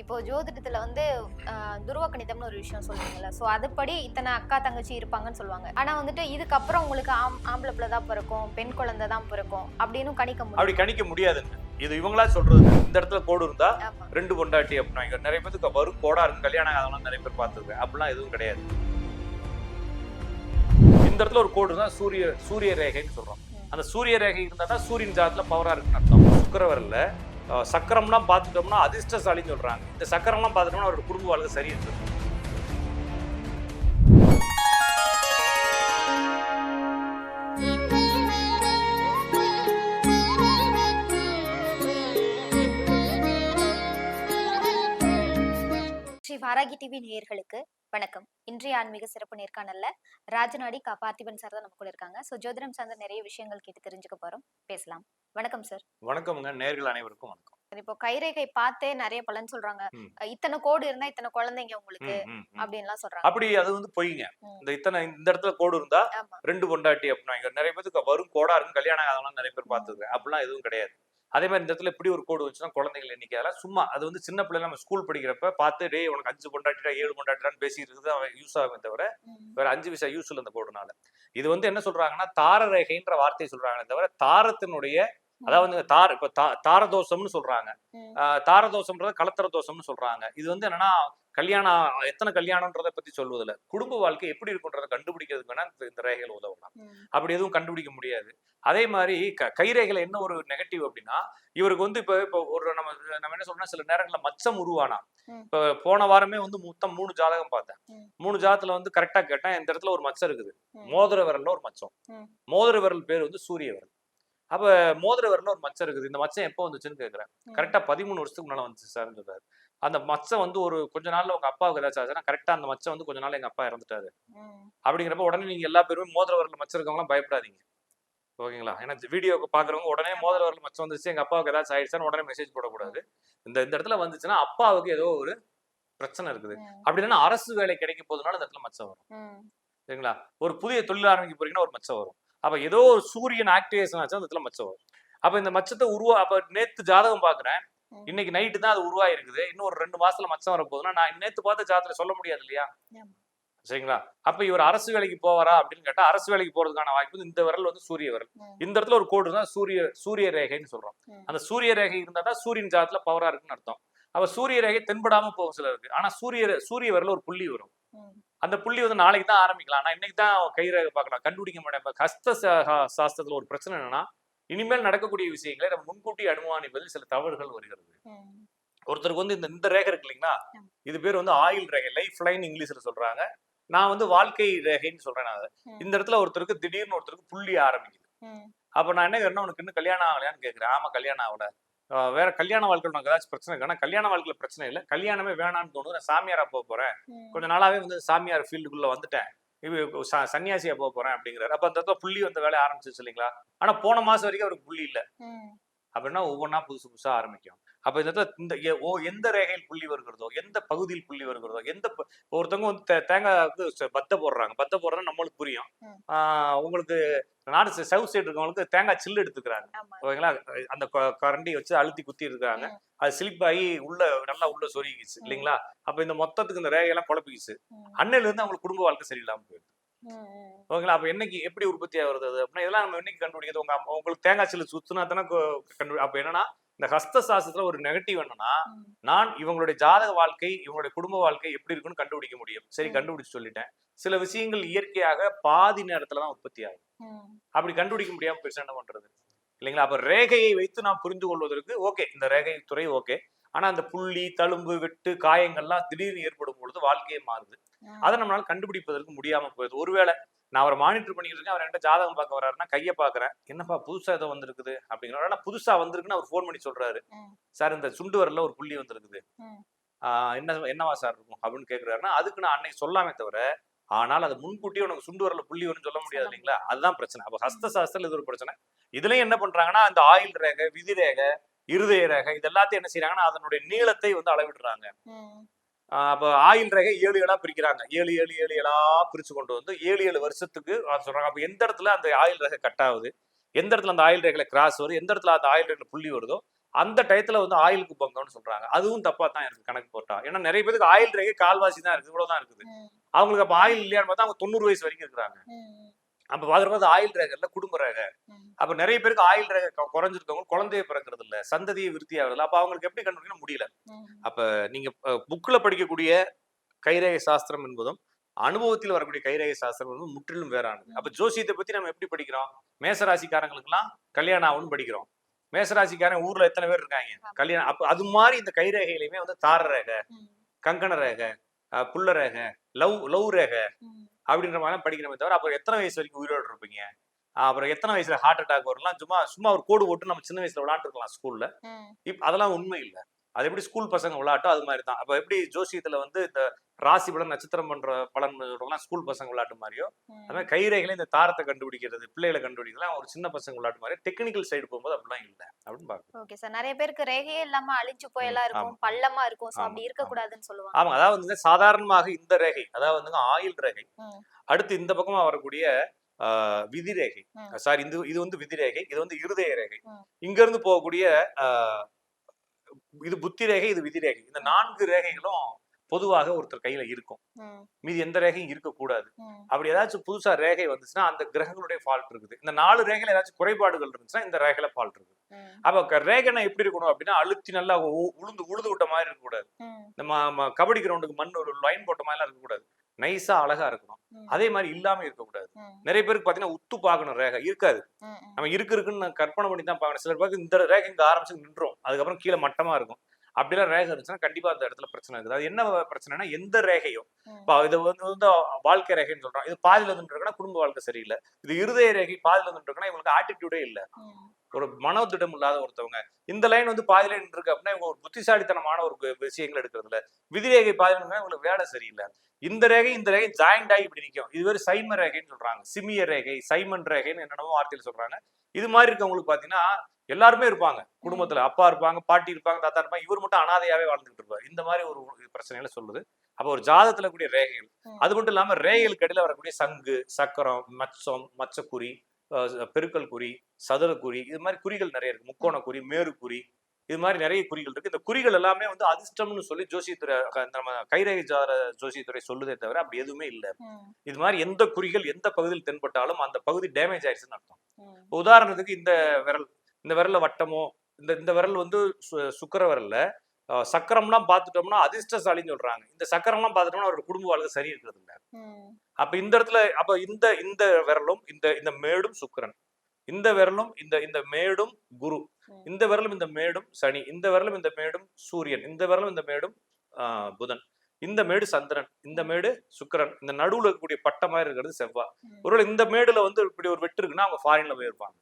இப்போ ஜோதிடத்துல வந்து துருவ கணிதம்னு ஒரு விஷயம் சொல்லுவாங்கல்ல. ஸோ அதுபடி இத்தனை அக்கா தங்கச்சி இருப்பாங்கன்னு சொல்லுவாங்க. ஆனா வந்துட்டு இதுக்கப்புறம் உங்களுக்கு ஆம் ஆம்பளை பிள்ளை தான் பிறக்கும் பெண் குழந்தை தான் பிறக்கும் அப்படின்னு கணிக்க அப்படி முடியும் கணிக்க முடியாதுங்க. இது இவங்களா சொல்றது இந்த இடத்துல கோடு இருந்தா ரெண்டு பொண்டாட்டி அப்படின்னா நிறைய பேருக்கு வரும் கோடா இருக்கு. கல்யாணம் அதெல்லாம் நிறைய பேர் பார்த்துருக்கேன் அப்படிலாம் எதுவும் கிடையாது. இந்த இடத்துல ஒரு கோடு தான் சூரிய சூரிய ரேகைன்னு சொல்றோம். அந்த சூரிய ரேகை இருந்தா தான் சூரியன் ஜாதத்துல பவரா இருக்குன்னு அர்த்தம். சுக்கரவரில் சக்கரம்லாம் பார்த்துட்டோம்னா அதிர்ஷ்டசாலின்னு சொல்றாங்க. இந்த சக்கரம்லாம் பார்த்துட்டோம்னா அவரோட குடும்ப வாழ்க்கை சரியிருக்கு ஸ்ரீ வாராகி டிவி நேயர்களுக்கு வணக்கம். இன்றைய ஆன்மீக சிறப்பு நேர்காணல்ல ராஜநாடி கா பார்த்திபன் சார் தான் நம்ம கூட இருக்காங்க. ஸோ ஜோதிடம் சார்ந்த நிறைய விஷயங்கள் கேட்டு தெரிஞ்சுக்க போறோம். பேசலாம். வணக்கம் சார் வணக்கம்ங்க. நேர்கள் அனைவருக்கும் வணக்கம். இப்போ கைரேகை பார்த்தே நிறைய பலன் சொல்றாங்க. இத்தனை கோடு இருந்தா இத்தனை குழந்தைங்க உங்களுக்கு. அப்படின்லாம் சொல்றாங்க. அப்படி அது வந்து பொய்ங்க. இந்த இத்தனை இந்த இடத்துல கோடு இருந்தா ரெண்டு பொண்டாட்டி அப்படின்னா நிறைய பேருக்கு வரும் கோடா இருக்கு கல்யாணம் ஆகாதவங்க நிறைய பேர் பார்த்துருக்கேன். அப்படிலாம் எதுவும் கிடையாது. அதே மாதிரி இந்த இடத்துல இப்படி ஒரு கோடு வச்சுன்னா குழந்தைகள் எண்ணிக்கை அதெல்லாம் சும்மா அது வந்து சின்ன பிள்ளைல நம்ம ஸ்கூல் படிக்கிறப்ப பார்த்து டேய் உனக்கு அஞ்சு பொண்டாட்டிடா ஏழு பொண்டாட்டிடான்னு பேசிட்டு அவன் யூஸ் ஆகுமே தவிர. வேற அஞ்சு விசா யூஸ் இல்லை இந்த கோடுனால இது வந்து என்ன சொல்றாங்கன்னா தார ரேகைன்ற வார்த்தையை சொல்றாங்களே தவிர தாரத்தினுடைய அதாவது தார இப்ப தா- தாரதோஷம்னு சொல்றாங்க. தாரதோஷம்ன்றது கலத்தர தோஷம்னு சொல்றாங்க. இது வந்து என்னன்னா கல்யாணம் எத்தனை கல்யாணம்ன்றதை பத்தி சொல்வதில்ல. குடும்ப வாழ்க்கை எப்படி இருக்குன்றதை கண்டுபிடிக்கிறதுக்கு வேணா இந்த- ரேகைகள் உதவலாம். அப்படி எதுவும் கண்டுபிடிக்க முடியாது. அதே மாதிரி க கைரேகையில என்ன ஒரு நெகட்டிவ் அப்படின்னா இவருக்கு வந்து இப்போ இப்போ ஒரு நம்ம நம்ம என்ன சொல்றோம்னா சில நேரங்களில் மச்சம் உருவானா. இப்போ போன வாரமே வந்து மொத்தம் மூணு ஜாதகம் பார்த்தேன். மூணு ஜாதத்துல வந்து கரெக்டா கேட்டேன் இந்த இடத்துல ஒரு மச்சம் இருக்குது. மோதிர விரல்ல ஒரு மச்சம். மோதிர விரல் பேர் வந்து சூரிய விரல். அப்ப மோதிர விரல்ல ஒரு மச்சம் இருக்குது. இந்த மச்சம் எப்போ வந்துச்சுன்னு கேக்குறேன். கரெக்டா பதிமூணு வருஷத்துக்கு முன்னால வந்துச்சு சார்னு சொல்றாரு அந்த மச்சம் வந்து ஒரு கொஞ்ச நாள்ல உங்க அப்பாவுக்கு ஏதாச்சும் ஆச்சுன்னா கரெக்டா அந்த மச்சம் வந்து கொஞ்ச நாள் எங்க அப்பா இறந்துட்டாரு. அப்படிங்கிறப்ப உடனே நீங்க எல்லா பேருமே மோதிர வரல மச்சம் இருக்கவங்களாம் பயப்படாதீங்க. ஓகேங்களா? ஏன்னா வீடியோக்கு பாக்குறவங்க உடனே மோதிர வரல மச்சம் வந்துச்சு எங்க அப்பாவுக்கு ஏதாச்சும் ஆயிடுச்சான்னு உடனே மெசேஜ் போடக்கூடாது. இந்த இந்த இடத்துல வந்துச்சுன்னா அப்பாவுக்கு ஏதோ ஒரு பிரச்சனை இருக்குது. அப்படி இல்லைன்னா அரசு வேலை கிடைக்க போதுனால இந்த இடத்துல மச்சம் வரும். சரிங்களா? ஒரு புதிய தொழில் ஆரம்பிக்க போறீங்கன்னா ஒரு மச்சம் வரும். அப்ப ஏதோ ஒரு சூரியன் ஆக்டிவேஷன் ஆச்சு அந்த இடத்துல மச்சம் வரும் அப்ப இந்த மச்சத்தை உருவா அப்ப நேத்து ஜாதகம் பாக்குறேன் ம். இன்னைக்கு நைட்டு தான் அது உருவாயிருக்குது இன்னும் ஒரு ரெண்டு மாசத்துல மச்சம் வர போகுதுன்னா நான் நேத்து பார்த்த ஜாதகத்துல சொல்ல முடியாது இல்லையா. சரிங்களா அப்ப இவர் அரசு வேலைக்கு போவாரா அப்படின்னு கேட்டா அரசு வேலைக்கு போறதுக்கான வாய்ப்பு வந்து இந்த விரல் வந்து சூரிய விரல். இந்த இடத்துல ஒரு கோடு தான் சூரிய சூரிய ரேகைன்னு சொல்றோம். அந்த சூரிய ரேகை இருந்தா தான் சூரியன் ஜாதத்துல பவரா இருக்குன்னு அர்த்தம் அப்ப சூரிய ரேகை தென்படாம போகும் சிலருக்கு ஆனா சூரிய சூரிய விரல்ல ஒரு புள்ளி வரும். அந்த புள்ளி வந்து நாளைக்கு தான் ஆரம்பிக்கலாம். ஆனா இன்னைக்கு தான் கை ரேகை பார்க்கலாம் கண்டுபிடிக்க முடியாது சா- சாஸ்திரத்துல ஒரு பிரச்சனை என்னன்னா இனிமேல் நடக்கக்கூடிய விஷயங்களை நம்ம முன்கூட்டி அனுமானிப்பதில் சில தவறுகள் வருகிறது. ஒருத்தருக்கு வந்து இந்த இந்த ரேகை இருக்கு இல்லைங்களா. இது பேர் வந்து ஆயில் ரேகை. லைஃப் லைன் இங்கிலீஷ்ல சொல்றாங்க. நான் வந்து வாழ்க்கை ரேகைன்னு சொல்றேன் நான். இந்த இடத்துல ஒருத்தருக்கு திடீர்னு ஒருத்தருக்கு புள்ளி ஆரம்பிக்குது. அப்ப நான் என்ன உனக்கு இன்னும் கல்யாணம் ஆகலையான்னு கேட்கிறேன் ஆமா கல்யாணம் ஆகல. வேற கல்யாண வாழ்க்கையில் உனக்கு ஏதாச்சும் பிரச்சனை இருக்குன்னா கல்யாண வாழ்க்கையில பிரச்சனை இல்லை. கல்யாணமே வேணாம்னு தோணுது. நான் சாமியாரா போக போறேன். கொஞ்ச நாளாவே வந்து சாமியார் ஃபீல்டுக்குள்ள வந்துட்டேன். ச- சன்னியாசியா போக போறேன் அப்படிங்கிறாரு. அப்ப அந்த புள்ளி வந்த வேலையை ஆரம்பிச்சிச்சு இல்லைங்களா? ஆனா போன மாசம் வரைக்கும் அவருக்கு புள்ளி இல்ல. அப்படின்னா ஒவ்வொன்றா புதுசு புதுசா ஆரம்பிக்கும் அப்ப இந்த இந்த ஓ எந்த ரேகையில் புள்ளி வருகிறதோ எந்த பகுதியில் புள்ளி வருகிறதோ எந்த ஒருத்தவங்க வந்து தேங்காய் வந்து பத்தை போடுறாங்க பத்தை போடுறது நம்மளுக்கு புரியும் உங்களுக்கு நாடு சவுத் சைடு இருக்கவங்களுக்கு தேங்காய் சில்லு எடுத்துக்கிறாங்க. ஓகேங்களா அந்த கரண்டி வச்சு அழுத்தி குத்தி இருக்காங்க. அது ஸ்லிப் ஆகி உள்ள நல்லா உள்ள சொருகிச்சு. இல்லைங்களா அப்ப இந்த மொத்தத்துக்கு இந்த ரேகையெல்லாம் குழப்பிக்கிச்சு ம். அன்னையில இருந்து அவங்களுக்கு குடும்ப வாழ்க்கை சரியில்லாம போயிடுது. ஓகேங்களா? அப்ப என்னைக்கு எப்படி உற்பத்தி ஆகுறது அப்படின்னா இதெல்லாம் நம்ம என்னைக்கு கண்டுபிடிக்கிறது? உங்க உங்களுக்கு தேங்காய் சில்லு சுத்தினா தானே கொ- கண்டு அப்ப என்னன்னா இந்த ஹஸ்த சாஸ்திரத்துல ஒரு நெகட்டிவ் என்னன்னா. நான் இவங்களுடைய ஜாதக வாழ்க்கை இவங்களுடைய குடும்ப வாழ்க்கை எப்படி இருக்குன்னு கண்டுபிடிக்க முடியும். சரி. கண்டுபிடிச்சு சொல்லிட்டேன். சில விஷயங்கள் இயற்கையாக பாதி நேரத்துல தான் உற்பத்தி ஆகும். அப்படி கண்டுபிடிக்க முடியாம பெருசா என்ன பண்றது? இல்லைங்களா? அப்ப ரேகையை வைத்து நாம் புரிந்து கொள்வதற்கு ஓகே இந்த ரேகை துறை ஓகே. ஆனா அந்த புள்ளி தழும்பு வெட்டு காயங்கள்லாம் திடீர்னு ஏற்படும் பொழுது வாழ்க்கையே மாறுது. அதை நம்மளால கண்டுபிடிப்பதற்கு முடியாம போகுது ஒருவேளை நான் அவரை மானிட்டர் பண்ணிட்டு இருக்கேன் அவர் என்கிட்ட ஜாதகம் பார்க்க வர்றாருன்னா கையை பாக்குறேன் என்னப்பா புதுசா ஏதோ வந்திருக்குது? அப்படிங்கிற ஆனா புதுசா வந்திருக்குன்னு அவர் ஃபோன் பண்ணி சொல்றாரு. சார் இந்த சுண்டு வரல ஒரு புள்ளி வந்திருக்குது. என்ன என்னவா சார் இருக்கும்? அப்படின்னு கேக்குறாருன்னா அதுக்கு நான் அன்னைக்கு சொல்லாமே தவிர ஆனால் அது முன்கூட்டியே உனக்கு சுண்டு வரல புள்ளி வரும்னு சொல்ல முடியாது இல்லைங்களா? அதுதான் பிரச்சனை. அப்ப ஹஸ்த சாஸ்திரம் இது ஒரு பிரச்சனை. இதுலயும் என்ன பண்றாங்கன்னா அந்த ஆயில் ரேகை விதி ரேகை இருதய ரேகை இது எல்லாத்தையும் என்ன செய்யறாங்கன்னா அதனுடைய நீளத்தை வந்து அளவிடுறாங்க. அப்ப ஆயில் ரேகை ஏழு ஏழா பிரிக்கிறாங்க. ஏழு ஏழு ஏழு ஏழா பிரிச்சு கொண்டு வந்து ஏழு ஏழு வருஷத்துக்கு சொல்றாங்க. அப்ப எந்த இடத்துல அந்த ஆயில் ரேகை கட் ஆகுது? எந்த இடத்துல அந்த ஆயில் ரேகையில கிராஸ் வருது? எந்த இடத்துல அந்த ஆயில் ரேகையில புள்ளி வருதோ அந்த டயத்துல வந்து ஆயிலுக்கு பங்கம்னு சொல்றாங்க. அதுவும் தப்பா தான் இருக்கு கணக்கு போட்டா. ஏன்னா நிறைய பேருக்கு ஆயில் ரேகை கால்வாசி தான் இருக்கு இவ்வளவுதான் இருக்குது. அவங்களுக்கு அப்ப ஆயில் இல்லையான்னு பார்த்தா அவங்க தொண்ணூறு வயசு வரைக்கும் இருக்கிறாங்க. அப்ப பாக்குறது ஆயில் ரேகை இல்ல குடும்ப ரேகை. அப்ப நிறைய பேருக்கு ஆயில் ரேகை குறைஞ்சிருக்கவங்க குழந்தைய பிறக்கிறது இல்ல சந்ததியை விருத்தி ஆகுது அப்ப அவங்களுக்கு எப்படி கண்டுபிடிக்க முடியல? அப்ப நீங்க புக்ல படிக்கக்கூடிய கைரேகை சாஸ்திரம் என்பதும் அனுபவத்தில் வரக்கூடிய கைரேகை சாஸ்திரம் என்பதும் முற்றிலும் வேறானது. அப்ப ஜோசியத்தை பத்தி நம்ம எப்படி படிக்கிறோம்? மேசராசிக்காரங்களுக்குலாம் கல்யாணம் ஆகும்னு படிக்கிறோம். மேசராசிக்காரன் ஊர்ல எத்தனை பேர் இருக்காங்க. கல்யாணம் அப்ப அது மாதிரி இந்த கைரேகையிலுமே வந்து தார ரேகை கங்கண ரேகை புல்ல ரேகை லவ் லவ் ரேகை. அப்படின்ற மாதிரி படிக்கிறமே தவிர அப்புறம் எத்தனை வயசு வரைக்கும் உயிரோடு இருப்பீங்க? அப்புறம் எத்தனை வயசுல ஹார்ட் அட்டாக் வரலாம் சும்மா சும்மா ஒரு கோடு போட்டு நம்ம சின்ன வயசுல விளையாண்டுருக்கலாம் ஸ்கூல்ல இப் அதெல்லாம் உண்மை இல்லை. அது எப்படி ஸ்கூல் பசங்க விளையாட்டோ அது மாதிரி தான். அப்ப எப்படி ஜோசியத்துல வந்து இந்த ராசி பலன் நட்சத்திரம் பண்ற பலன் ஸ்கூல் பசங்க விளையாட்டு மாதிரியோ. அது மாதிரி கைரேகையில இந்த தாரத்தை கண்டுபிடிக்கிறது பிள்ளைகளை கண்டுபிடிக்கலாம் ஒரு சின்ன பசங்க விளையாட்டு மாதிரி. டெக்னிக்கல் சைடு போகும்போது அப்படிலாம் இல்லை அப்படின்னு பாக்கணும் ஓகே சார் நிறைய பேருக்கு ரேகையே இல்லாம அழிஞ்சு போயெல்லாம் இருக்கும். பள்ளமா இருக்கும். சோ அப்படி இருக்க கூடாதுன்னு சொல்லுவாங்க. ஆமா அதாவது வந்துங்க சாதாரணமாக இந்த ரேகை அதாவது வந்துங்க ஆயில் ரேகை. அடுத்து இந்த பக்கமா வரக்கூடிய ஆஹ், விதி ரேகை ம். சாரி இது இது வந்து விதி ரேகை இது வந்து இருதய ரேகை. இங்க இருந்து போகக்கூடிய இது புத்தி ரேகை இது விதி ரேகை இந்த நான்கு ரேகைகளும் பொதுவாக ஒருத்தர் கையில இருக்கும். மீதி எந்த ரேகையும் இருக்கக்கூடாது. அப்படி ஏதாச்சும் புதுசா ரேகை வந்துச்சுன்னா அந்த கிரகங்களுடைய ஃபால்ட் இருக்குது. இந்த நாலு ரேகையில ஏதாச்சும் குறைபாடுகள் இருந்துச்சுன்னா இந்த ரேகையில ஃபால்ட் இருக்குது. அப்ப ரேகைனா எப்படி இருக்கணும் அப்படின்னா அழுத்தி நல்லா உளுந்து உழுது விட்ட மாதிரி இருக்கக்கூடாது. நம்ம கபடி கிரவுண்டுக்கு மண் ஒரு லைன் போட்ட மாதிரிலாம் இருக்கக்கூடாது. நைஸா அழகா இருக்கணும். அதே மாதிரி இல்லாம இருக்கக்கூடாது நிறைய பேருக்கு பாத்தீங்கன்னா உத்து பார்க்கணும் ரேகை. இருக்காது. நம்ம இருக்கு இருக்குன்னு நான் கற்பனை பண்ணி தான் பார்க்கணும். சிலர் பேருக்கு இந்த ரேகை இங்க ஆரம்பிச்சு நின்றோம். அதுக்கப்புறம் கீழே மட்டமா இருக்கும். அப்படிலாம் ரேகை இருந்துச்சுன்னா கண்டிப்பா அந்த இடத்துல பிரச்சனை இருக்குது. அது என்ன பிரச்சனைனா எந்த ரேகையும். இப்போ இது வந்து வந்து வாழ்க்கை ரேகைன்னு சொல்றோம். இது பாதியில இருந்துருக்குன்னா குடும்ப வாழ்க்கை சரியில்லை. இது இருதய ரேகை பாதியில இருந்துருக்குன்னா இவங்களுக்கு ஆட்டிடியூடே இல்லை. ஒரு மனோதிடம் இல்லாத ஒருத்தவங்க. இந்த லைன் வந்து பாதியில இருக்கு அப்படின்னா இவங்க ஒரு புத்திசாலித்தனமான ஒரு விஷயங்கள் எடுக்கிறதுல விதிரேகை பாதியில இவங்களுக்கு வேலை சரியில்லை. இந்த ரேகை இந்த ரேகை ஜாயிண்ட் ஆகி இப்படி நிற்கும் இது வேறு சைம ரேகைன்னு சொல்றாங்க. சிமிய ரேகை சைமன் ரேகைன்னு என்னென்னமோ வார்த்தையில சொல்றாங்க. இது மாதிரி இருக்கவங்களுக்கு பாத்தீங்கன்னா எல்லாருமே இருப்பாங்க. குடும்பத்துல அப்பா இருப்பாங்க பாட்டி இருப்பாங்க தாத்தா இருப்பாங்க. இவர் மட்டும் அனாதையாவே வாழ்ந்துட்டு இருப்பார். இந்த மாதிரி ஒரு பிரச்சனைகளை சொல்லுது. அப்ப ஒரு ஜாதத்துல கூடிய ரேகைகள். அது மட்டும் இல்லாம ரேகைகளுக்கு இடையில வரக்கூடிய சங்கு சக்கரம் மச்சம் மச்சக்குறி பெருக்கல் குறி சதுர குறி இது மாதிரி குறிகள் நிறைய இருக்கு. முக்கோண குறி மேரு குறி இது மாதிரி நிறைய குறிகள் இருக்கு. இந்த குறிகள் எல்லாமே வந்து அதிர்ஷ்டம்னு சொல்லி ஜோசியத்துறை நம்ம கைரேகை ஜாத ஜோசியத்துறை சொல்லுதே தவிர அப்படி எதுவுமே இல்லை. இது மாதிரி எந்த குறிகள் எந்த பகுதியில் தென்பட்டாலும் அந்த பகுதி டேமேஜ் ஆயிடுச்சுன்னு அர்த்தம். உதாரணத்துக்கு இந்த விரல் இந்த விரல்ல வட்டமோ இந்த இந்த விரல் வந்து சுக்கிர விரல்ல சக்கரம்லாம் பார்த்துட்டோம்னா அதிர்ஷ்டசாலின்னு சொல்றாங்க. இந்த சக்கரம்லாம் பார்த்துட்டோம்னா அவரோட குடும்ப வாழ்க்கை சரி இருக்கிறது இல்ல அப்ப இந்த இடத்துல அப்ப இந்த இந்த விரலும் இந்த இந்த மேடும் சுக்கிரன். இந்த விரலும் இந்த இந்த மேடும் குரு. இந்த விரலும் இந்த மேடும் சனி. இந்த விரலும் இந்த மேடும் சூரியன். இந்த விரலும் இந்த மேடும் புதன். இந்த மேடு சந்திரன். இந்த மேடு சுக்கிரன். இந்த நடுவுல இருக்கக்கூடிய பட்டை மாதிரி இருக்கிறது செவ்வாய். ஒருவேளை இந்த மேடுல வந்து இப்படி ஒரு வெட்டு இருக்குன்னா அவங்க ஃபாரின்ல போயிருப்பாங்க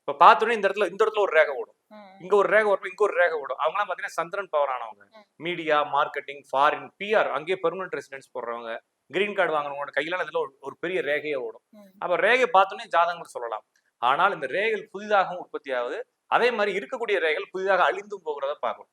இப்ப பார்த்தோன்னே இந்த இடத்துல இந்த இடத்துல ஒரு ரேகை ஓடும். இங்க ஒரு ரேகை வரும் இங்க ஒரு ரேகை ஓடும். அவங்கலாம் பாத்தீங்கன்னா சந்திரன் பவர் ஆனவங்க. மீடியா மார்க்கெட்டிங் ஃபாரின் பிஆர் அங்கேயே பெர்மனன்ட் ரெசிடென்ஸ் போடுறவங்க. கிரீன் கார்டு வாங்குறவங்க கையில இதுல ஒரு- பெரிய ரேகையே ஓடும். அப்ப ரேகை பார்த்தோன்னே ஜாதகங்கள் சொல்லலாம். ஆனால் இந்த ரேகைகள் புதிதாகவும் உற்பத்தி ஆகுது. அதே மாதிரி இருக்கக்கூடிய ரேகைகள் புதிதாக அழிந்தும் போகிறத பார்க்கணும்.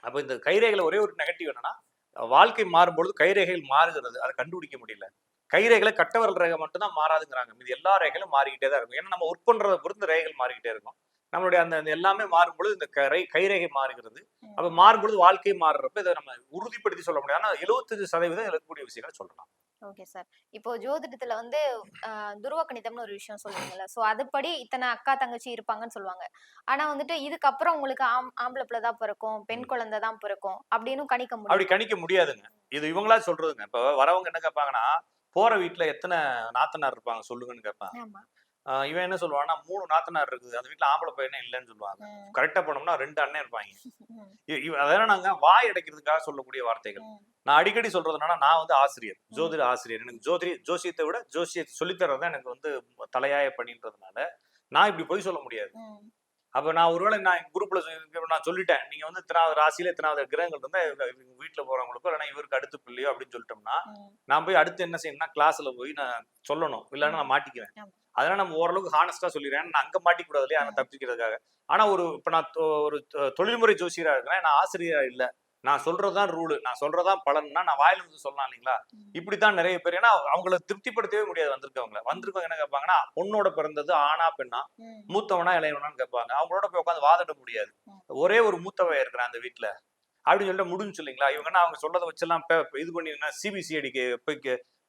அப்ப இந்த கைரேகையில ஒரே ஒரு நெகட்டிவ் என்னன்னா வாழ்க்கை மாறும்பொழுது கைரேகைகள் மாறுகிறது. அதை கண்டுபிடிக்க முடியல. கைரேகையில கட்டவரல் ரேகை மட்டும் தான் மாறாதுங்கிறாங்க. மீதி எல்லா ரேகைகளும் மாறிக்கிட்டே தான் இருக்கும். ஏன்னா நம்ம ஒர்க் பண்றதை பொறுத்து ரேகைகள் மாறிக்கிட்டே இருக்கும். நம்மளுடைய அந்த எல்லாமே மாறும்பொழுது இந்த கரை கைரேகை மாறுகிறது. அப்ப மாறும்பொழுது வாழ்க்கை மாறுறப்ப இதை நம்ம உறுதிப்படுத்தி சொல்ல முடியாது ஆனா எழுபத்தஞ்சு சதவீதம் இருக்கக்கூடிய விஷயங்களை சொல்லலாம் ஓகே சார். இப்போ ஜோதிடத்துல வந்து துருவ கணிதம்னு ஒரு விஷயம் சொல்லுவீங்கல்ல. சோ அதுபடி இத்தனை அக்கா தங்கச்சி இருப்பாங்கன்னு சொல்லுவாங்க. ஆனா வந்துட்டு இதுக்கப்புறம் உங்களுக்கு ஆம் ஆம்பளை பிள்ளை தான் பிறக்கும் பெண் குழந்தை தான் பிறக்கும் அப்படின்னு கணிக்க அப்படி முடியும் கணிக்க முடியாதுங்க. இது இவங்களா சொல்றதுங்க. இப்ப வரவங்க என்ன கேட்பாங்கன்னா போற வீட்டுல எத்தனை நாத்தனார் இருப்பாங்க சொல்லுங்கன்னு கேட்பாங்க. இவன் என்ன சொல்லுவான்னா மூணு நாத்தனார் இருக்குது. அந்த வீட்டுல ஆம்பளை பையனே இல்லைன்னு சொல்லுவாங்க. கரெக்டா போனோம்னா ரெண்டு அண்ணன் இருப்பாங்க. அதெல்லாம் நாங்க வாய் அடைக்கிறதுக்காக சொல்லக்கூடிய வார்த்தைகள். நான் அடிக்கடி சொல்றது என்னன்னா நான் வந்து ஆசிரியர் ஜோதிட ஆசிரியர். எனக்கு ஜோதிரி ஜோசியத்தை விட ஜோசியத்தை சொல்லித்தரது தான் எனக்கு வந்து தலையாய பணின்றதுனால நான் இப்படி பொய் சொல்ல முடியாது. அப்ப நான் ஒருவேளை நான் குரூப்ல நான் சொல்லிட்டேன். நீங்க வந்து இத்தனாவது ராசியில இத்தனாவது கிரகங்கள் இவங்க வீட்டுல போறவங்களுக்கோ இல்லைன்னா இவருக்கு அடுத்து பிள்ளையோ அப்படின்னு சொல்லிட்டோம்னா. நான் போய் அடுத்து என்ன செய்யணும்னா கிளாஸ்ல போய் நான் சொல்லணும். இல்லைன்னா நான் மாட்டிக்குவேன். அதனால நம்ம ஓரளவுக்கு ஹானஸ்டா சொல்லிடுறேன். நான் அங்க மாட்டிக்க கூடாது இல்லையா நான் தப்பிக்கிறதுக்காக ஆனா ஒரு இப்ப நான் ஒரு தொழில்முறை ஜோசியரா இருக்கிறேன். நான் ஆசிரியரா இல்ல. நான் சொல்றதுதான் ரூலு நான் சொல்றதுதான் பலன்னா நான் வாயில இருந்து சொல்லலாம் இல்லைங்களா. இப்படித்தான் நிறைய பேர் ஏன்னா அவங்கள திருப்திப்படுத்தவே முடியாது வந்திருக்கவங்கள. வந்திருக்கவங்க என்ன கேட்பாங்கன்னா பொண்ணோட பிறந்தது ஆணா பெண்ணா. மூத்தவனா இளையவனான்னு கேட்பாங்க. அவங்களோட போய் உட்காந்து வாதிட முடியாது. ஒரே ஒரு மூத்தவன் இருக்கிறான் அந்த வீட்டுல அப்படின்னு சொல்லிட்டு முடிஞ்சு இல்லைங்களா? இவங்கன்னா அவங்க சொல்றதை வச்செல்லாம் இது பண்ணி சிபிசிஐடிக்கு போய்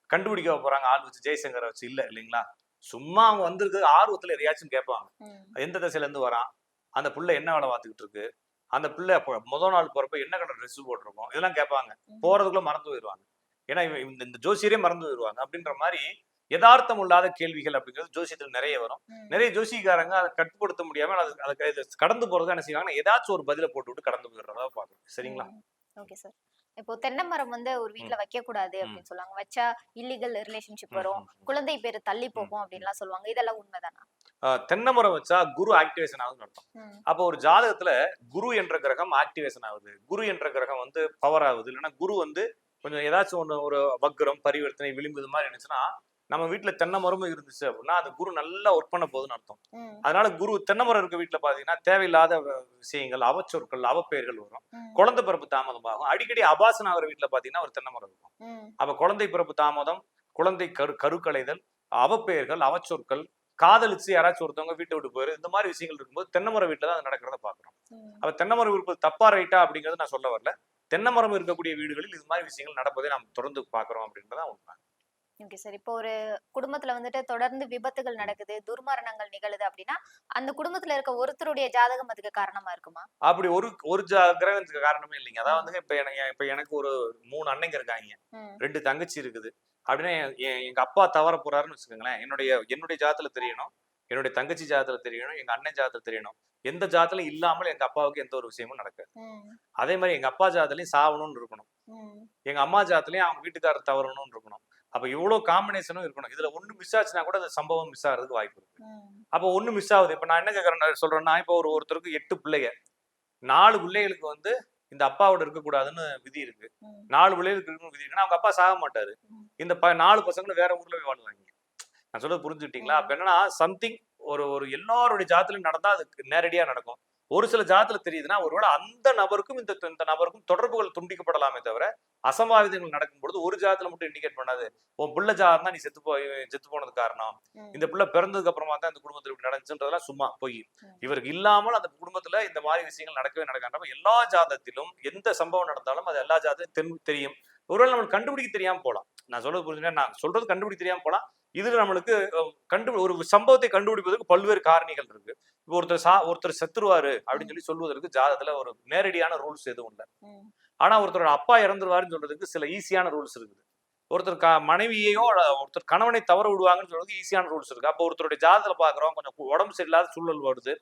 கண்டுபிடிக்க போறாங்க? ஆள் வச்சு ஜெய்சங்கரை வச்சு இல்ல இல்லைங்களா? சும்மா அவங்க வந்திருக்கு ஆர்வத்துல எதையாச்சும் கேட்பாங்க. எந்த திசையில இருந்து வரான்? அந்த பிள்ளை என்ன வேலை பார்த்துக்கிட்டு இருக்கு? அந்த பிள்ளை முதல் நாள் போறப்ப என்ன கலர் ட்ரெஸ் போட்டிருக்கோம்? இதெல்லாம் கேட்பாங்க. போறதுக்குள்ள மறந்து போயிடுவாங்க. ஏன்னா இவன் இந்த- ஜோசியரே மறந்து போயிடுவாங்க. அப்படின்ற மாதிரி யதார்த்தம் இல்லாத கேள்விகள் அப்படிங்கிறது ஜோசியத்தில் நிறைய வரும். நிறைய ஜோசிக்காரங்க அதை கட்டுப்படுத்த முடியாம அது அதை கடந்து போறது என்ன செய்வாங்கன்னா ஏதாச்சும் ஒரு பதில போட்டு விட்டு கடந்து போயிடுறதா பாக்குறோம் சரிங்களா? Okay sir. இப்போ தென்னை மரம் வந்து ஒரு வீட்ல வைக்க கூடாது அப்படின்னு சொல்லுவாங்க. வச்சா இல்லீகல் ரிலேஷன்ஷிப் வரும். குழந்தை பேரு தள்ளி போகும் அப்படின்லாம் சொல்லுவாங்க. இதெல்லாம் உண்மைதானா? தென்னை மரம் வச்சா குரு ஆக்டிவேஷன் ஆகுதுன்னு அர்த்தம். அப்போ ஒரு ஜாதகத்துல குரு என்ற கிரகம் ஆக்டிவேஷன் ஆகுது. குரு என்ற கிரகம் வந்து பவர் ஆகுது. இல்லைன்னா குரு வந்து கொஞ்சம் ஏதாச்சும் ஒன்று ஒரு வக்ரம் பரிவர்த்தனை விளிம்பு மாதிரி இருந்துச்சுன்னா நம்ம வீட்டுல தென்னை மரமும் இருந்துச்சு அப்படின்னா அந்த குரு நல்லா ஒர்க் பண்ண போகுதுன்னு அர்த்தம். அதனால குரு தென்னை மரம் இருக்க வீட்டுல பாத்தீங்கன்னா தேவையில்லாத விஷயங்கள் அவச்சொற்கள் அவப்பெயர்கள் வரும். குழந்தை பிறப்பு தாமதமாகும் அடிக்கடி அபாசனம் ஆகிற வீட்டுல பாத்தீங்கன்னா ஒரு தென்னை மரம் இருக்கும். அப்ப குழந்தை பிறப்பு தாமதம் குழந்தை கரு கருக்கலைதல் அவப்பெயர்கள் அவச்சொற்கள் காதலிச்சு யாராச்சும் ஒருத்தவங்க வீட்டை விட்டு போயிரு இந்த மாதிரி விஷயங்கள் இருக்கும்போது தென்னைமரம் வீட்டுல தான் அது நடக்கிறத பாக்குறோம். அப்ப தென்னைமரம் இருப்பது தப்பா ரைட்டா அப்படிங்கறது நான் சொல்ல வரல தென்னைமரம் இருக்கக்கூடிய வீடுகளில் இது மாதிரி விஷயங்கள் நடப்பதை நாம் தொடர்ந்து பாக்குறோம் அப்படின்றதான் உண்மை ஓகே சார் இப்போ ஒரு குடும்பத்துல வந்துட்டு தொடர்ந்து விபத்துகள் நடக்குது துர்மரணங்கள் நிகழுது அப்படின்னா அந்த குடும்பத்துல இருக்க ஒருத்தருடைய ஜாதகம் அதுக்கு காரணமா இருக்குமா? அப்படி ஒரு ஒரு கிரகத்துக்கு காரணமே இல்லைங்க. அதான் வந்து இப்ப எனக்கு இப்ப எனக்கு ஒரு மூணு அண்ணங்க இருக்காங்க. ரெண்டு தங்கச்சி இருக்குது. அப்படின்னா எங்க அப்பா தவற போறாருன்னு வச்சுக்கோங்களேன். என்னுடைய என்னுடைய ஜாதத்துல தெரியணும் என்னுடைய தங்கச்சி ஜாதத்துல தெரியணும் எங்க அண்ணன் ஜாதத்துல தெரியணும். எந்த ஜாதத்துல இல்லாமல் எங்க அப்பாவுக்கு எந்த ஒரு விஷயமும் நடக்காது. அதே மாதிரி எங்க அப்பா ஜாதத்துலயும் சாவணும்னு இருக்கணும். எங்க அம்மா ஜாதத்துலயும் அவங்க வீட்டுக்காரர் தவறணும்னு இருக்கணும். அப்ப இவ்வளவு காம்பினேஷனும் இருக்கணும். இதுல ஒண்ணு மிஸ் ஆச்சுன்னா கூட அந்த சம்பவம் மிஸ் ஆகிறதுக்கு வாய்ப்பு இருக்கு. அப்போ ஒண்ணு மிஸ் ஆகுது. இப்ப நான் என்ன கேக்குறேன் சொல்றேன்னா இப்போ ஒரு ஒருத்தருக்கு எட்டு பிள்ளைங்க. நாலு பிள்ளைகளுக்கு வந்து இந்த அப்பாவோட இருக்கக்கூடாதுன்னு விதி இருக்கு. நாலு பிள்ளைகளுக்கு இருக்கணும் விதி இருக்குன்னா அவங்க அப்பா சாக மாட்டாரு. இந்த ப- நாலு பசங்களும் வேற ஊர்ல போய் வாழ்வாங்க நான் சொல்றது புரிஞ்சுக்கிட்டீங்களா? அப்ப என்னன்னா சம்திங் ஒரு ஒரு எல்லாருடைய ஜாதத்திலும் நடந்தா அது நேரடியா நடக்கும். ஒரு சில ஜாதத்துல தெரியுதுன்னா ஒருவேளை அந்த நபருக்கும் இந்த இந்த நபருக்கும் தொடர்புகள் துண்டிக்கப்படலாமே தவிர அசம்பாவிதங்கள் நடக்கும்பொழுது ஒரு ஜாதத்துல மட்டும் இண்டிகேட் பண்ணாது. உன் பிள்ளை ஜாதம் தான் நீ செத்து போய் செத்து போனது காரணம். இந்த பிள்ளை பிறந்ததுக்கு அப்புறமா தான் இந்த குடும்பத்துல இப்படி நடந்துச்சுன்றதெல்லாம் சும்மா பொய். இவருக்கு இல்லாமல் அந்த குடும்பத்துல இந்த மாதிரி விஷயங்கள் நடக்கவே நடக்காம எல்லா ஜாதத்திலும் எந்த சம்பவம் நடந்தாலும் அது எல்லா ஜாதத்தையும் தென் தெரியும். ஒருவேளை நம்மளுக்கு கண்டுபிடிக்க தெரியாம போலாம். நான் சொல்றது புரிஞ்சுங்க நான் சொல்றது கண்டுபிடிக்க தெரியாம போலாம். இதுல நம்மளுக்கு கண்டு ஒரு சம்பவத்தை கண்டுபிடிப்பதற்கு பல்வேறு காரணிகள் இருக்கு. இப்போ ஒருத்தர் சா ஒருத்தர் செத்துருவாரு அப்படின்னு சொல்லி சொல்வதற்கு ஜாதத்துல ஒரு நேரடியான ரூல்ஸ் எதுவும் இல்லை. ஆனா ஒருத்தரோட அப்பா இறந்துருவாருன்னு சொல்றதுக்கு சில ஈஸியான ரூல்ஸ் இருக்குது. ஒருத்தர் க மனைவியையோ ஒருத்தர் கணவனை தவற விடுவாங்கன்னு சொல்றதுக்கு ஈஸியான ரூல்ஸ் இருக்கு. அப்போ ஒருத்தருடைய ஜாதத்துல பாக்குறோம். கொஞ்சம் உடம்பு சரியில்லாத சூழல் வருது.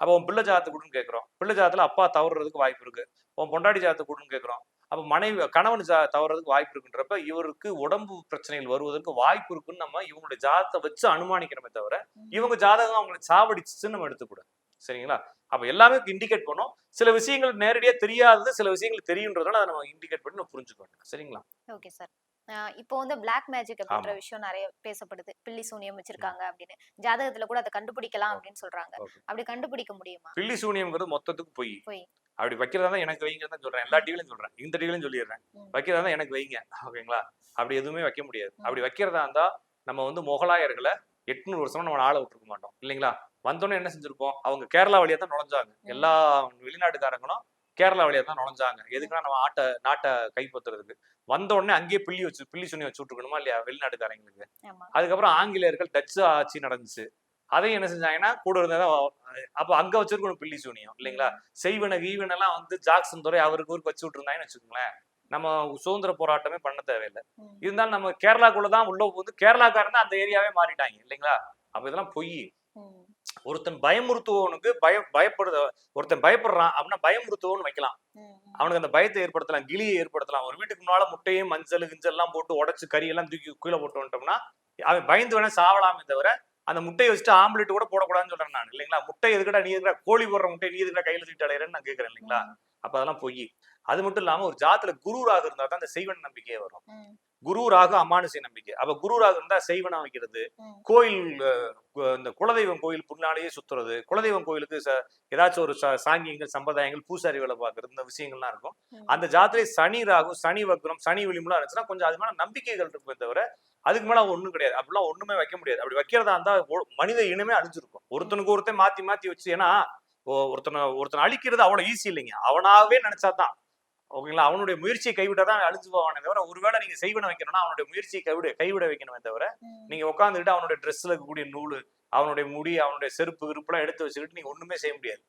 அப்போ உன் பிள்ளை ஜாதத்தை கொடுன்னு கேட்குறோம் பிள்ளை ஜாதத்துல அப்பா தவறுறதுக்கு வாய்ப்பு இருக்கு. உன் பொண்டாட்டி ஜாதத்தை கொடுன்னு கேட்குறோம் அப்போ மனைவி கணவன் ஜா தவறதுக்கு வாய்ப்பு இருக்குன்றப்ப இவருக்கு உடம்பு பிரச்சனைகள் வருவதற்கு வாய்ப்பு இருக்குன்னு நம்ம இவங்களுடைய ஜாதத்தை வச்சு அனுமானிக்கிறோமே தவிர இவங்க ஜாதகம் அவங்களை சாவடிச்சுன்னு நம்ம எடுத்துக்கூடாது சரிங்களா? அப்ப எல்லாமே இண்டிகேட் பண்ணோம். சில விஷயங்கள் நேரடியா தெரியாதது சில விஷயங்கள் தெரியுன்றதால அதை நம்ம இண்டிகேட் பண்ணி நம்ம புரிஞ்சுக்கணும் சரிங்களா? Okay sir. இப்போ வந்து பிளாக் மேஜிக் அப்படின்ற. விஷயம் நிறைய பேசப்படுது. பில்லி சூனியம் வச்சிருக்காங்க அப்படின்னு. ஜாதகத்துல கூட அதை கண்டுபிடிக்கலாம் அப்படின்னு சொல்றாங்க. அப்படி கண்டுபிடிக்க முடியுமா? பில்லி சூனியம்ங்கிறது மொத்தத்துக்கு பொய். பொய். அப்படி வைக்கிறதா தான் எனக்கு வைங்க தான் சொல்றேன். எல்லா டிவிலையும் சொல்றேன். இந்த டிவிலையும் சொல்லிடுறேன். வைக்கிறதா தான் எனக்கு வைங்க. ஓகேங்களா? அப்படி எதுவுமே வைக்க முடியாது. அப்படி வைக்கிறதா இருந்தா நம்ம வந்து முகலாயர்களை எட்நூறு வருஷமா நம்ம ஆள விட்டுருக்க மாட்டோம். இல்லைங்களா? வந்தோடனே என்ன செஞ்சிருப்போம்? அவங்க கேரளா வழியா தான் நுழைஞ்சாங்க. எல்லா வெளிநாட்டுக்காரங்களும் கேரளா வழியா தான் நுழைஞ்சாங்க. எதுக்குன்னா நம்ம ஆட்டை நாட்டை கைப்பற்றுறதுக்கு. வந்த உடனே அங்கேயே பில்லி வச்சு பில்லி சுனி வச்சு விட்டுருக்கணுமா இல்லையா? வெளிநாட்டுக்காரங்களுக்கு. அதுக்கப்புறம் ஆங்கிலேயர்கள் டச்சு ஆட்சி நடந்துச்சு. அதையும் என்ன செஞ்சாங்கன்னா கூட இருந்ததான் அப்போ அங்க வச்சிருக்கணும் பில்லி சூனியம் இல்லைங்களா? செய்வன ஈவன் எல்லாம் வந்து ஜாக்சன் துறை அவருக்கு ஊருக்கு வச்சு விட்டுருந்தாங்கன்னு வச்சுக்கோங்களேன். நம்ம சுதந்திர போராட்டமே பண்ண தேவையில்லை. இருந்தாலும் நம்ம கேரளாக்குள்ள தான் உள்ள போகுது கேரளாக்காரன் அந்த ஏரியாவே மாறிட்டாங்க இல்லைங்களா? அப்ப இதெல்லாம் பொய். ஒருத்தன் பயமுறுத்துவனுக்கு பய பயப்படுத ஒருத்தன் பயப்படுறான் அப்படின்னா பயமுறுத்துவோன்னு வைக்கலாம். அவனுக்கு அந்த பயத்தை ஏற்படுத்தலாம் கிளியை ஏற்படுத்தலாம். ஒரு வீட்டுக்கு முன்னால முட்டையும் மஞ்சள் கிஞ்சல் எல்லாம் போட்டு உடைச்சு கறி எல்லாம் தூக்கி கீழே போட்டு வந்துட்டோம்னா அவன் பயந்து வேணா சாவலாமே தவிர அந்த முட்டையை வச்சுட்டு ஆம்லெட் கூட போடக்கூடாதுன்னு சொல்றேன் நான் இல்லைங்களா? முட்டை எதுக்கடா நீ எதுக்கடா கோழி போடுற முட்டை நீ எதுக்கடா கையில தூக்கிட்டு அலையிறேன்னு நான் கேட்கறேன் இல்லைங்களா? அப்ப அதெல்லாம் பொய். அது மட்டும் இல்லாம ஒரு ஜாத்துல குருராக இருந்தா தான் அந்த செய்வன் நம்பிக்கையே வரும். குரு ராகு அமானுஷ நம்பிக்கை. அப்ப குரு ராகு இருந்தா செய்வனம் வைக்கிறது. கோயில் இந்த குலதெய்வம் கோயில் பின்னாலேயே சுத்துறது. குலதெய்வம் கோயிலுக்கு ஏதாச்சும் ஒரு சாங்கியங்கள் சம்பிரதாயங்கள் பூசாரி வேலை பார்க்கறது இந்த விஷயங்கள்லாம் இருக்கும். அந்த ஜாத்திரை சனி ராகு சனி வக்ரம் சனி விளிம்புலாம் இருந்துச்சுன்னா கொஞ்சம் அது மேல நம்பிக்கைகள் இருக்குமே தவிர அதுக்கு மேல ஒண்ணும் கிடையாது. அப்படிலாம் ஒண்ணுமே வைக்க முடியாது. அப்படி வைக்கிறதா இருந்தா மனித இனமே அழிஞ்சிருக்கும். ஒருத்தனுக்கு ஒருத்தன் மாத்தி மாத்தி வச்சு ஏன்னா ஒருத்தனை ஒருத்தனை அழிக்கிறது அவ்வளவு ஈஸி இல்லைங்க. அவனாவே நினைச்சாதான். ஓகேங்களா? அவனுடைய முயற்சியை கைவிட்டாதான் அழிஞ்சு போவானே தவிர ஒருவேளை நீங்க செய்வன வைக்கணும்னா அவனுடைய முயற்சியை கைவிட கைவிட வைக்கணுமே தவிர. நீங்க உட்காந்துக்கிட்டு அவனுடைய ட்ரெஸ்ல இருக்கக்கூடிய நூல் அவனுடைய முடி அவனுடைய செருப்பு விருப்பெல்லாம் எடுத்து வச்சுக்கிட்டு நீங்க ஒண்ணுமே செய்ய முடியாது.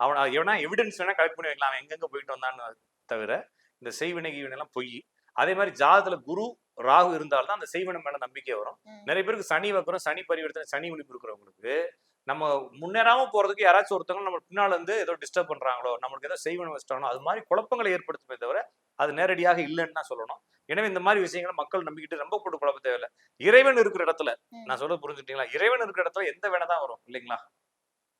அவன் எவனா எவிடன்ஸ் வேணா கலெக்ட் பண்ணி வைக்கலாம். அவன் எங்கெங்க போயிட்டு வந்தான்னு தவிர இந்த செய்வினை கீவினை எல்லாம் பொய். அதே மாதிரி ஜாதத்துல குரு ராகு இருந்தால்தான் அந்த செய்வனம் மேல நம்பிக்கை வரும். நிறைய பேருக்கு சனி வைக்கிறோம் சனி பரிவர்த்தனை சனி விழிப்பு இருக்கிறவங்களுக்கு நம்ம முன்னேறாம போறதுக்கு யாராச்சும் ஒருத்தவங்க நம்ம பின்னால இருந்து ஏதோ டிஸ்டர்ப் பண்றாங்களோ நம்மளுக்கு ஏதோ செய்வனம் வச்சிட்டாங்களோ அது மாதிரி குழப்பங்களை ஏற்படுத்துமே தவிர அது நேரடியாக இல்லைன்னு தான் சொல்லணும். எனவே இந்த மாதிரி விஷயங்களை மக்கள் நம்பிக்கிட்டு ரொம்ப போட்டு குழப்ப தேவையில்லை. இறைவன் இருக்கிற இடத்துல. நான் சொல்றது புரிஞ்சுட்டீங்களா இறைவன் இருக்கிற இடத்துல எந்த வேணா தான் வரும் இல்லைங்களா?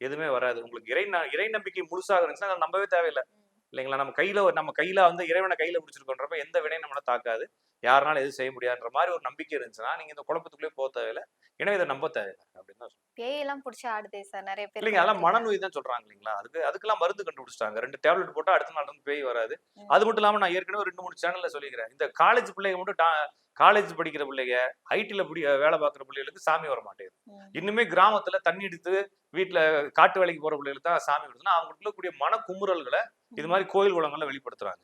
எதுவுமே வராது. உங்களுக்கு இறை இறை நம்பிக்கை முழுசாக இருந்துச்சுன்னா அதை நம்பவே தேவையில்லை. இல்லைங்களா? நம்ம கையில நம்ம கையில வந்து இறைவனை கையில பிடிச்சிருக்கோன்றப்ப எந்த வினையும் நம்மளை தாக்காது. யாருனாலும் எதுவும் செய்ய முடியாதுன்ற மாதிரி ஒரு நம்பிக்கை இருந்துச்சுன்னா நீங்க இந்த குழப்பத்துக்குள்ளே போக தேவையில்லை. எனவே இதை நம்ப தேவையில்லை அப்படின்னு தான் சொல்றேன். பேய் எல்லாம் புடிச்சு ஆடுதே சார் நிறைய பேர் இல்லைங்க அதெல்லாம் மனநோய் தான் சொல்றாங்க இல்லைங்களா? அதுக்கு அதுக்கெல்லாம் மருந்து கண்டுபிடிச்சிட்டாங்க. ரெண்டு டேப்லெட் போட்டா அடுத்த நாள் வந்து பேய் வராது. அது மட்டும் இல்லாம நான் ஏற்கனவே ரெண்டு மூணு சேனல்ல சொல்லிக்கிறேன். இந்த காலேஜ் பிள்ளைங்க மட்டும் காலேஜ் படிக்கிற பிள்ளைங்க ஐடில படி வேலை பார்க்குற பிள்ளைகளுக்கு சாமி வர மாட்டேங்குது. இன்னுமே கிராமத்துல தண்ணி எடுத்து வீட்டுல காட்டு வேலைக்கு போற பிள்ளைகளுக்கு தான் சாமி வருதுன்னா அவங்களுக்கு கூடிய மன குமுறல்களை இது மாதிரி கோயில் குளங்கள்ல வெளிப்படுத்துறாங்க.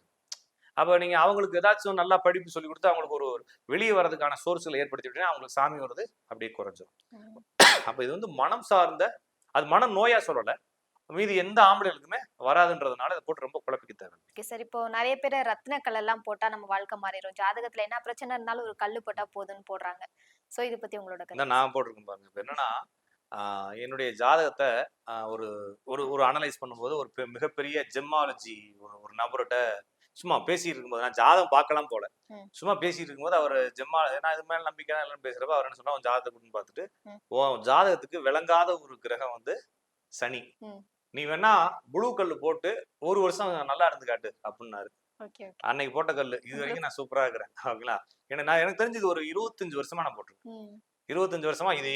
அப்ப நீங்க அவங்களுக்கு ஏதாச்சும் நல்லா படிப்பு சொல்லி கொடுத்து அவங்களுக்கு ஒரு வெளியே வர்றதுக்கான சோர்ஸ்களை ஏற்படுத்தி விட்டீங்கன்னா அவங்களுக்கு சாமி வருது அப்படியே குறைஞ்சிரும். ம். அப்ப இது வந்து மனம் சார்ந்த அது மன நோயா சொல்லல. மீதி எந்த ஆம்பளைகளுக்குமே வராதுன்றதுனால இதை போட்டு ரொம்ப குழப்பிக்க தேவை சார். இப்போ நிறைய பேர் ரத்தின கல் எல்லாம் போட்டா நம்ம வாழ்க்கை மாறிடும் ஜாதகத்துல என்ன பிரச்சனை இருந்தாலும் ஒரு கல்லு போட்டா போதும்னு போடுறாங்க. சோ இது பத்தி உங்களோட நான் போட்டிருக்கேன் பாருங்க. இப்ப என்னன்னா என்னுடைய ஜாதகத்தை ஒரு ஒரு ஒரு அனலைஸ் பண்ணும்போது ஒரு மிகப்பெரிய ஜெம்மாலஜி ஒரு ஒரு நபர்கிட்ட சும்மா பேசிட்டு இருக்கும்போது நான் ஜாதகம் பார்க்கலாம் போல. சும்மா பேசிட்டு இருக்கும்போது அவர் ஜெம்மா நான் இது மேல நம்பிக்கை இல்லைன்னு பேசுறப்ப அவர் என்ன சொன்னா ஜாதகத்தை பார்த்துட்டு. உன் ஜாதகத்துக்கு விளங்காத ஒரு கிரகம் வந்து சனி. நீ வேணா ப்ளூ கல்லு போட்டு ஒரு வருஷம் நல்லா இருந்து காட்டு அப்படின்னாரு. அன்னைக்கு போட்ட கல்லு. இது வரைக்கும் நான் சூப்பரா இருக்கிறேன். ஓகேங்களா? எனக்கு நான் எனக்கு தெரிஞ்சது ஒரு இருபத்தஞ்சு வருஷமா நான் போட்டிருக்கேன். இருபத்தஞ்சு வருஷமா இதே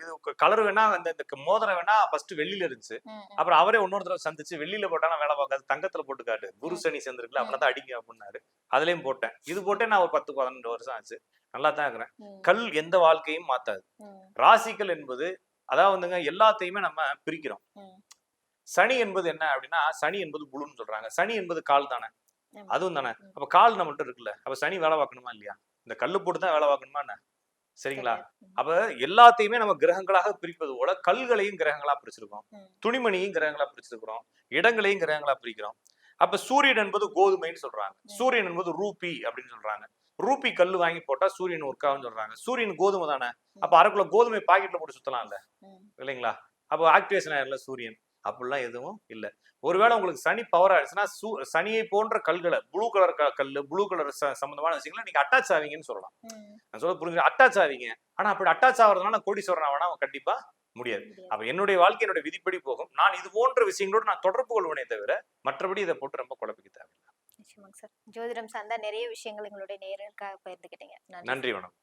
இது கலர் வேணா அந்த இந்த மோதிரம் வேணா ஃபர்ஸ்ட் வெள்ளியில இருந்துச்சு. அப்புறம் அவரே இன்னொரு தடவை சந்திச்சு வெள்ளியில போட்டா வேலை பார்க்காது தங்கத்துல போட்டு காட்டு. குரு சனி சேர்ந்துருக்குல அப்படின்னா தான் அடிங்க அப்படின்னாரு. அதுலயும் போட்டேன். இது போட்டே நான் ஒரு பத்து பதினெண்டு வருஷம் ஆச்சு. நல்லா தான் இருக்கிறேன். கல் எந்த வாழ்க்கையும் மாத்தாது. ராசிகள் என்பது அதாவது வந்துங்க எல்லாத்தையுமே நம்ம பிரிக்கிறோம். சனி என்பது என்ன அப்படின்னா சனி என்பது புழுன்னு சொல்றாங்க. சனி என்பது கால் தானே. அதுவும் தானே. அப்ப கால் நம்மள்ட்ட இருக்குல்ல. அப்ப சனி வேலை பார்க்கணுமா இல்லையா? இந்த கல்லு போட்டு தான் வேலை பார்க்கணுமா என்ன? சரிங்களா? அப்ப எல்லாத்தையுமே நம்ம கிரகங்களாக பிரிப்பது போல கல்களையும் கிரகங்களா பிரிச்சிருக்கோம். துணிமணியும் கிரகங்களா பிரிச்சிருக்கிறோம். இடங்களையும் கிரகங்களா பிரிக்கிறோம். அப்ப சூரியன் என்பது கோதுமைன்னு சொல்றாங்க. சூரியன் என்பது ரூபி அப்படின்னு சொல்றாங்க. ரூபி கல்லு வாங்கி போட்டா சூரியன் ஒர்க் ஆகும்னு சொல்றாங்க. சூரியன் கோதுமை தானே? அப்ப அரை கிலோ கோதுமை பாக்கெட்ல போட்டு சுத்தலாம்ல. ம், இல்லைங்களா? அப்போ ஆக்டிவேஷன் ஆயிரல சூரியன். அப்படிலாம் எதுவும் இல்லை. ஒருவேளை உங்களுக்கு சனி பவர் ஆயிடுச்சுன்னா சூ சனியை போன்ற கல்களை ப்ளூ கலர் கல் ப்ளூ கலர் சம்பந்தமான விஷயங்களை நீங்க அட்டாச் ஆவீங்கன்னு சொல்லலாம். நான் சொல்ல புரிஞ்சு அட்டாச் ஆவீங்க. ஆனா அப்படி அட்டாச் ஆகிறதுனால கோடீஸ்வரன் ஆவனா? அவன் கண்டிப்பா முடியாது. அப்ப என்னுடைய வாழ்க்கை என்னுடைய விதிப்படி போகும். நான் இது போன்ற விஷயங்களோடு நான் தொடர்பு கொள்வனே தவிர மற்றபடி இதை போட்டு ரொம்ப குழப்பிக்க தேவை நிச்சயமாங்க சார். ஜோதிடம் சார்ந்த நிறைய விஷயங்கள் எங்களுடைய நேயர்களுக்காக பகிர்ந்துக்கிட்டீங்க. நன்றி வணக்கம்.